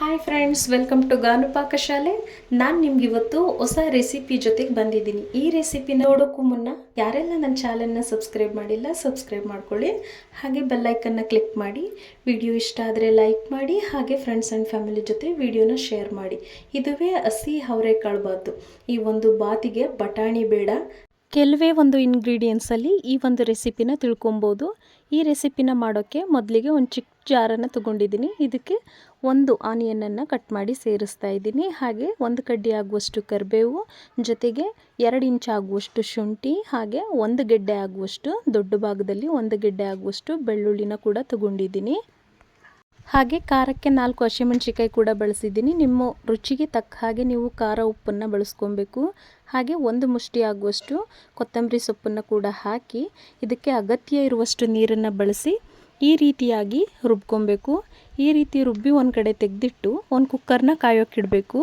Hi friends welcome to Ganu Pakashale ನಾನು ನಿಮ್ಗೆ ಇವತ್ತು ಹೊಸ ರೆಸಿಪಿ ಜೊತೆಗೆ ಬಂದಿದ್ದೀನಿ. ಈ ರೆಸಿಪಿ ನೋಡೋಕ್ಕೂ ಮುನ್ನ ಯಾರೆಲ್ಲ ನನ್ನ ಚಾನಲ್ನ ಸಬ್ಸ್ಕ್ರೈಬ್ ಮಾಡಿಲ್ಲ ಸಬ್ಸ್ಕ್ರೈಬ್ ಮಾಡ್ಕೊಳ್ಳಿ. ಹಾಗೆ ಬೆಲ್ಲೈಕನ್ನ ಕ್ಲಿಕ್ ಮಾಡಿ. ವಿಡಿಯೋ ಇಷ್ಟ ಆದರೆ ಲೈಕ್ ಮಾಡಿ, ಹಾಗೆ ಫ್ರೆಂಡ್ಸ್ ಆ್ಯಂಡ್ ಫ್ಯಾಮಿಲಿ ಜೊತೆ ವಿಡಿಯೋನ ಶೇರ್ ಮಾಡಿ. ಇದುವೇ ಹಸಿ ಅವರೆಕಾಳು ಬಾತು ಈ ಒಂದು ಬಾತಿಗೆ ಬಟಾಣಿ ಬೇಡ. ಕೆಲವೇ ಒಂದು ಇಂಗ್ರೀಡಿಯೆಂಟ್ಸಲ್ಲಿ ಈ ಒಂದು ರೆಸಿಪಿನ ತಿಳ್ಕೊಬೋದು. ಈ ರೆಸಿಪಿನ ಮಾಡೋಕ್ಕೆ ಮೊದಲಿಗೆ ಒಂದು ಚಿಕ್ಕ ಜಾರನ್ನು ತೊಗೊಂಡಿದ್ದೀನಿ. ಇದಕ್ಕೆ ಒಂದು ಆನಿಯನನ್ನು ಕಟ್ ಮಾಡಿ ಸೇರಿಸ್ತಾ ಇದ್ದೀನಿ. ಹಾಗೆ ಒಂದು ಕಡ್ಡಿ ಆಗುವಷ್ಟು ಕರಿಬೇವು, ಜೊತೆಗೆ ಎರಡು ಇಂಚ್ ಆಗುವಷ್ಟು ಶುಂಠಿ, ಹಾಗೆ ಒಂದು ಗೆಡ್ಡೆ ಆಗುವಷ್ಟು ದೊಡ್ಡ ಭಾಗದಲ್ಲಿ ಒಂದು ಗೆಡ್ಡೆ ಆಗುವಷ್ಟು ಬೆಳ್ಳುಳ್ಳಿನ ಕೂಡ ತಗೊಂಡಿದ್ದೀನಿ. ಹಾಗೆ ಖಾರಕ್ಕೆ ನಾಲ್ಕು ಹಸಿಮೆಣ್ಸಿಕಾಯಿ ಕೂಡ ಬಳಸಿದ್ದೀನಿ. ನಿಮ್ಮ ರುಚಿಗೆ ತಕ್ಕ ಹಾಗೆ ನೀವು ಖಾರ ಉಪ್ಪನ್ನು ಬಳಸ್ಕೊಬೇಕು. ಹಾಗೆ ಒಂದು ಮುಷ್ಟಿ ಆಗುವಷ್ಟು ಕೊತ್ತಂಬರಿ ಸೊಪ್ಪನ್ನು ಕೂಡ ಹಾಕಿ ಇದಕ್ಕೆ ಅಗತ್ಯ ಇರುವಷ್ಟು ನೀರನ್ನು ಬಳಸಿ ಈ ರೀತಿಯಾಗಿ ರುಬ್ಕೊಬೇಕು. ಈ ರೀತಿ ರುಬ್ಬಿ ಒಂದು ಕಡೆ ತೆಗೆದಿಟ್ಟು ಒಂದು ಕುಕ್ಕರ್ನ ಕಾಯೋಕ್ಕಿಡಬೇಕು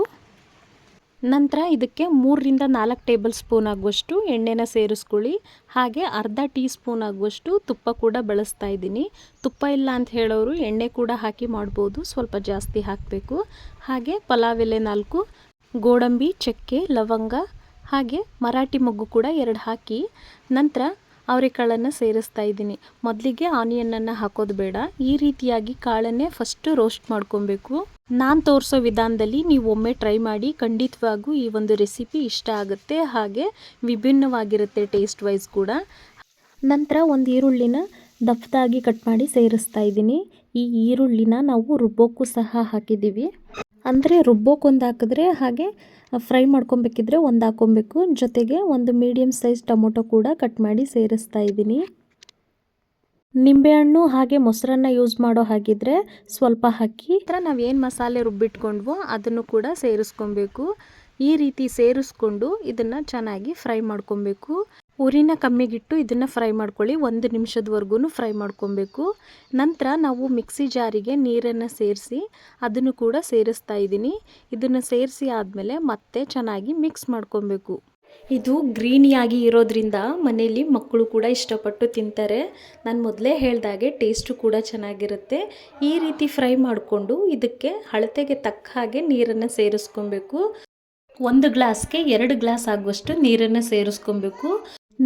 ನಂತರ ಇದಕ್ಕೆ ಮೂರರಿಂದ ನಾಲ್ಕು ಟೇಬಲ್ ಸ್ಪೂನ್ ಆಗುವಷ್ಟು ಎಣ್ಣೆನ ಸೇರಿಸ್ಕೊಳ್ಳಿ. ಹಾಗೆ ಅರ್ಧ ಟೀ ಸ್ಪೂನ್ ಆಗುವಷ್ಟು ತುಪ್ಪ ಕೂಡ ಬಳಸ್ತಾ ಇದ್ದೀನಿ. ತುಪ್ಪ ಇಲ್ಲ ಅಂತ ಹೇಳೋರು ಎಣ್ಣೆ ಕೂಡ ಹಾಕಿ ಮಾಡ್ಬೋದು, ಸ್ವಲ್ಪ ಜಾಸ್ತಿ ಹಾಕಬೇಕು. ಹಾಗೆ ಪಲಾವ್ ಎಲೆ ನಾಲ್ಕು, ಗೋಡಂಬಿ, ಚಕ್ಕೆ, ಲವಂಗ, ಹಾಗೆ ಮರಾಠಿ ಮೊಗ್ಗು ಕೂಡ ಎರಡು ಹಾಕಿ ನಂತರ ಅವರೆಕಾಳನ್ನು ಸೇರಿಸ್ತಾ ಇದ್ದೀನಿ. ಮೊದಲಿಗೆ ಆನಿಯನ್ನನ್ನು ಹಾಕೋದು ಬೇಡ. ಈ ರೀತಿಯಾಗಿ ಕಾಳನ್ನೇ ಫಸ್ಟು ರೋಸ್ಟ್ ಮಾಡ್ಕೊಬೇಕು. ನಾನು ತೋರಿಸೋ ವಿಧಾನದಲ್ಲಿ ನೀವು ಒಮ್ಮೆ ಟ್ರೈ ಮಾಡಿ ಖಂಡಿತವಾಗೂ ಈ ಒಂದು ರೆಸಿಪಿ ಇಷ್ಟ ಆಗುತ್ತೆ, ಹಾಗೆ ವಿಭಿನ್ನವಾಗಿರುತ್ತೆ ಟೇಸ್ಟ್ ವೈಸ್ ಕೂಡ. ನಂತರ ಒಂದು ಈರುಳ್ಳಿನ ದಪ್ಪದಾಗಿ ಕಟ್ ಮಾಡಿ ಸೇರಿಸ್ತಾ ಇದ್ದೀನಿ. ಈ ಈರುಳ್ಳಿನ ನಾವು ರುಬ್ಬೋಕ್ಕೂ ಸಹ ಹಾಕಿದ್ದೀವಿ. ಅಂದರೆ ರುಬ್ಬೋಕ್ಕೊಂದು ಹಾಕಿದ್ರೆ ಹಾಗೆ ಫ್ರೈ ಮಾಡ್ಕೊಬೇಕಿದ್ರೆ ಒಂದು ಹಾಕ್ಕೊಬೇಕು ಜೊತೆಗೆ ಒಂದು ಮೀಡಿಯಮ್ ಸೈಜ್ ಟೊಮೊಟೊ ಕೂಡ ಕಟ್ ಮಾಡಿ ಸೇರಿಸ್ತಾ ಇದ್ದೀನಿ. ನಿಂಬೆಹಣ್ಣು ಹಾಗೆ ಮೊಸರನ್ನ ಯೂಸ್ ಮಾಡೋ ಹಾಗಿದ್ರೆ ಸ್ವಲ್ಪ ಹಾಕಿ ನಾವು ಏನು ಮಸಾಲೆ ರುಬ್ಬಿಟ್ಕೊಂಡ್ವೋ ಅದನ್ನು ಕೂಡ ಸೇರಿಸ್ಕೊಬೇಕು. ಈ ರೀತಿ ಸೇರಿಸ್ಕೊಂಡು ಇದನ್ನು ಚೆನ್ನಾಗಿ ಫ್ರೈ ಮಾಡ್ಕೊಬೇಕು. ಉರಿನ ಕಮ್ಮಿಗಿಟ್ಟು ಇದನ್ನು ಫ್ರೈ ಮಾಡ್ಕೊಳ್ಳಿ. ಒಂದು ನಿಮಿಷದವರೆಗೂ ಫ್ರೈ ಮಾಡ್ಕೊಬೇಕು. ನಂತರ ನಾವು ಮಿಕ್ಸಿ ಜಾರಿಗೆ ನೀರನ್ನು ಸೇರಿಸಿ ಅದನ್ನು ಕೂಡ ಸೇರಿಸ್ತಾ ಇದ್ದೀನಿ. ಇದನ್ನು ಸೇರಿಸಿ ಆದಮೇಲೆ ಮತ್ತೆ ಚೆನ್ನಾಗಿ ಮಿಕ್ಸ್ ಮಾಡ್ಕೊಬೇಕು. ಇದು ಗ್ರೀನಿಯಾಗಿ ಇರೋದ್ರಿಂದ ಮನೆಯಲ್ಲಿ ಮಕ್ಕಳು ಕೂಡ ಇಷ್ಟಪಟ್ಟು ತಿಂತಾರೆ. ನಾನು ಮೊದಲೇ ಹೇಳ್ದಾಗೆ ಟೇಸ್ಟು ಕೂಡ ಚೆನ್ನಾಗಿರುತ್ತೆ. ಈ ರೀತಿ ಫ್ರೈ ಮಾಡಿಕೊಂಡು ಇದಕ್ಕೆ ಅಳತೆಗೆ ತಕ್ಕ ಹಾಗೆ ನೀರನ್ನು ಸೇರಿಸ್ಕೊಬೇಕು. ಒಂದು ಗ್ಲಾಸ್ಗೆ ಎರಡು ಗ್ಲಾಸ್ ಆಗುವಷ್ಟು ನೀರನ್ನು ಸೇರಿಸ್ಕೊಬೇಕು.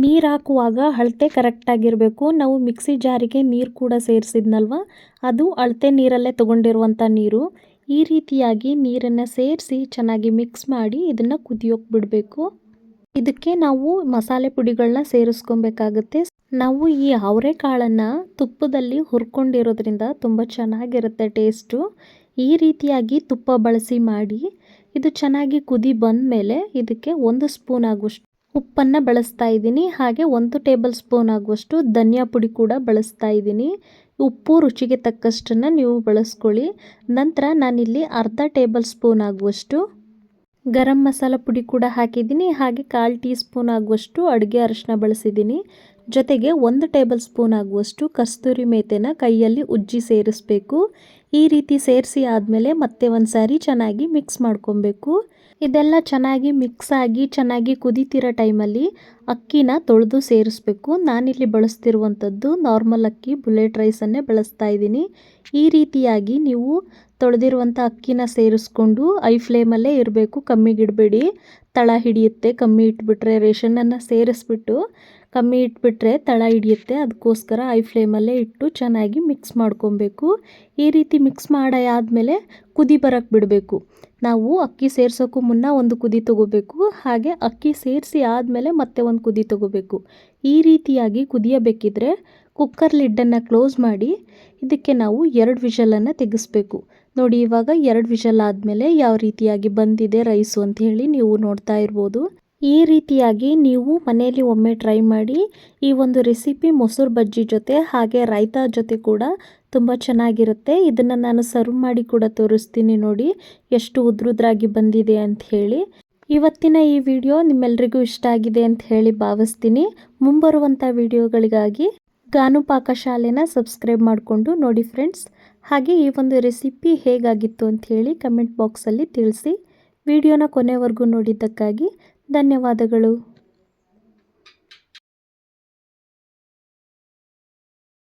ನೀರು ಹಾಕುವಾಗ ಅಳತೆ ಕರೆಕ್ಟಾಗಿರಬೇಕು ನಾವು ಮಿಕ್ಸಿ ಜಾರಿಗೆ ನೀರು ಕೂಡ ಸೇರಿಸಿದ್ನಲ್ವ? ಅದು ಅಳತೆ ನೀರಲ್ಲೇ ತೊಗೊಂಡಿರುವಂಥ ನೀರು. ಈ ರೀತಿಯಾಗಿ ನೀರನ್ನು ಸೇರಿಸಿ ಚೆನ್ನಾಗಿ ಮಿಕ್ಸ್ ಮಾಡಿ ಇದನ್ನು ಕುದಿಯೋಕೆ ಬಿಡಬೇಕು. ಇದಕ್ಕೆ ನಾವು ಮಸಾಲೆ ಪುಡಿಗಳನ್ನ ಸೇರಿಸ್ಕೊಬೇಕಾಗುತ್ತೆ. ನಾವು ಈ ಅವರೆಕಾಳನ್ನು ತುಪ್ಪದಲ್ಲಿ ಹುರ್ಕೊಂಡಿರೋದ್ರಿಂದ ತುಂಬ ಚೆನ್ನಾಗಿರುತ್ತೆ ಟೇಸ್ಟು. ಈ ರೀತಿಯಾಗಿ ತುಪ್ಪ ಬಳಸಿ ಮಾಡಿ, ಇದು ಚೆನ್ನಾಗಿ ಕುದಿ ಬಂದ ಮೇಲೆ ಇದಕ್ಕೆ ಒಂದು ಸ್ಪೂನ್ ಆಗುವಷ್ಟು ಉಪ್ಪನ್ನು ಬಳಸ್ತಾ ಇದ್ದೀನಿ. ಹಾಗೆ ಒಂದು ಟೇಬಲ್ ಸ್ಪೂನ್ ಆಗುವಷ್ಟು ಧನಿಯಾ ಪುಡಿ ಕೂಡ ಬಳಸ್ತಾ ಇದ್ದೀನಿ. ಉಪ್ಪು ರುಚಿಗೆ ತಕ್ಕಷ್ಟನ್ನು ನೀವು ಬಳಸ್ಕೊಳ್ಳಿ. ನಂತರ ನಾನಿಲ್ಲಿ ಅರ್ಧ ಟೇಬಲ್ ಸ್ಪೂನ್ ಆಗುವಷ್ಟು ಗರಂ ಮಸಾಲ ಪುಡಿ ಕೂಡ ಹಾಕಿದ್ದೀನಿ. ಹಾಗೆ ಕಾಲು ಟೀ ಸ್ಪೂನ್ ಆಗುವಷ್ಟು ಅಡುಗೆ ಅರಿಶಿನ ಬಳಸಿದ್ದೀನಿ. ಜೊತೆಗೆ ಒಂದು ಟೇಬಲ್ ಸ್ಪೂನ್ ಆಗುವಷ್ಟು ಕಸ್ತೂರಿ ಮೇತೆನ ಕೈಯಲ್ಲಿ ಉಜ್ಜಿ ಸೇರಿಸಬೇಕು. ಈ ರೀತಿ ಸೇರಿಸಿ ಆದಮೇಲೆ ಮತ್ತೆ ಒಂದು ಸಾರಿ ಚೆನ್ನಾಗಿ ಮಿಕ್ಸ್ ಮಾಡ್ಕೊಬೇಕು. ಇದೆಲ್ಲ ಚೆನ್ನಾಗಿ ಮಿಕ್ಸ್ ಆಗಿ ಚೆನ್ನಾಗಿ ಕುದೀತಿರೋ ಟೈಮಲ್ಲಿ ಅಕ್ಕಿನ ತೊಳೆದು ಸೇರಿಸ್ಬೇಕು. ನಾನಿಲ್ಲಿ ಬಳಸ್ತಿರುವಂಥದ್ದು ನಾರ್ಮಲ್ ಅಕ್ಕಿ ಬುಲೆಟ್ ರೈಸನ್ನೇ ಬಳಸ್ತಾ ಇದ್ದೀನಿ. ಈ ರೀತಿಯಾಗಿ ನೀವು ತೊಳೆದಿರುವಂಥ ಅಕ್ಕಿನ ಸೇರಿಸ್ಕೊಂಡು ಐ ಫ್ಲೇಮಲ್ಲೇ ಇರಬೇಕು. ಕಮ್ಮಿಗಿಡಬೇಡಿ ತಳ ಹಿಡಿಯುತ್ತೆ. ಕಮ್ಮಿ ಇಟ್ಬಿಟ್ರೆ ರೇಷನನ್ನು ಸೇರಿಸ್ಬಿಟ್ಟು ಕಮ್ಮಿ ಇಟ್ಬಿಟ್ರೆ ತಳ ಹಿಡಿಯುತ್ತೆ. ಅದಕ್ಕೋಸ್ಕರ ಐ ಫ್ಲೇಮಲ್ಲೇ ಇಟ್ಟು ಚೆನ್ನಾಗಿ ಮಿಕ್ಸ್ ಮಾಡ್ಕೊಬೇಕು. ಈ ರೀತಿ ಮಿಕ್ಸ್ ಮಾಡಿ ಆದಮೇಲೆ ಕುದಿ ಬರೋಕ್ಕೆ ಬಿಡಬೇಕು. ನಾವು ಅಕ್ಕಿ ಸೇರಿಸೋಕ್ಕೂ ಮುನ್ನ ಒಂದು ಕುದಿ ತಗೋಬೇಕು. ಹಾಗೆ ಅಕ್ಕಿ ಸೇರಿಸಿ ಆದಮೇಲೆ ಮತ್ತೆ ಒಂದು ಕುದಿ ತಗೋಬೇಕು. ಈ ರೀತಿಯಾಗಿ ಕುದಿಯಬೇಕಿದ್ರೆ ಕುಕ್ಕರ್ ಲಿಡ್ಡನ್ನು ಕ್ಲೋಸ್ ಮಾಡಿ ಇದಕ್ಕೆ ನಾವು ಎರಡು ವಿಷಲನ್ನು ತೆಗೆಸ್ಬೇಕು. ನೋಡಿ, ಇವಾಗ ಎರಡು ವಿಷಲ್ ಆದಮೇಲೆ ಯಾವ ರೀತಿಯಾಗಿ ಬಂದಿದೆ ರೈಸು ಅಂತ ಹೇಳಿ ನೀವು ನೋಡ್ತಾ ಇರ್ಬೋದು. ಈ ರೀತಿಯಾಗಿ ನೀವು ಮನೆಯಲ್ಲಿ ಒಮ್ಮೆ ಟ್ರೈ ಮಾಡಿ, ಈ ಒಂದು ರೆಸಿಪಿ ಮೊಸರು ಬಜ್ಜಿ ಜೊತೆ ಹಾಗೆ ರಾಯ್ತಾ ಜೊತೆ ಕೂಡ ತುಂಬ ಚೆನ್ನಾಗಿರುತ್ತೆ. ಇದನ್ನು ನಾನು ಸರ್ವ್ ಮಾಡಿ ಕೂಡ ತೋರಿಸ್ತೀನಿ ನೋಡಿ, ಎಷ್ಟು ಉದ್ರುದ್ರಾಗಿ ಬಂದಿದೆ ಅಂತ ಹೇಳಿ. ಇವತ್ತಿನ ಈ ವಿಡಿಯೋ ನಿಮ್ಮೆಲ್ರಿಗೂ ಇಷ್ಟ ಆಗಿದೆ ಅಂತ ಹೇಳಿ ಭಾವಿಸ್ತೀನಿ. ಮುಂಬರುವಂಥ ವಿಡಿಯೋಗಳಿಗಾಗಿ ಗಾನು ಪಾಕಶಾಲೆನ ಸಬ್ಸ್ಕ್ರೈಬ್ ಮಾಡಿಕೊಂಡು ನೋಡಿ ಫ್ರೆಂಡ್ಸ್ ಹಾಗೆ ಈ ಒಂದು ರೆಸಿಪಿ ಹೇಗಾಗಿತ್ತು ಅಂತ ಹೇಳಿ ಕಮೆಂಟ್ ಬಾಕ್ಸಲ್ಲಿ ತಿಳಿಸಿ. ವಿಡಿಯೋನ ಕೊನೆವರೆಗೂ ನೋಡಿದ್ದಕ್ಕಾಗಿ ಧನ್ಯವಾದಗಳು.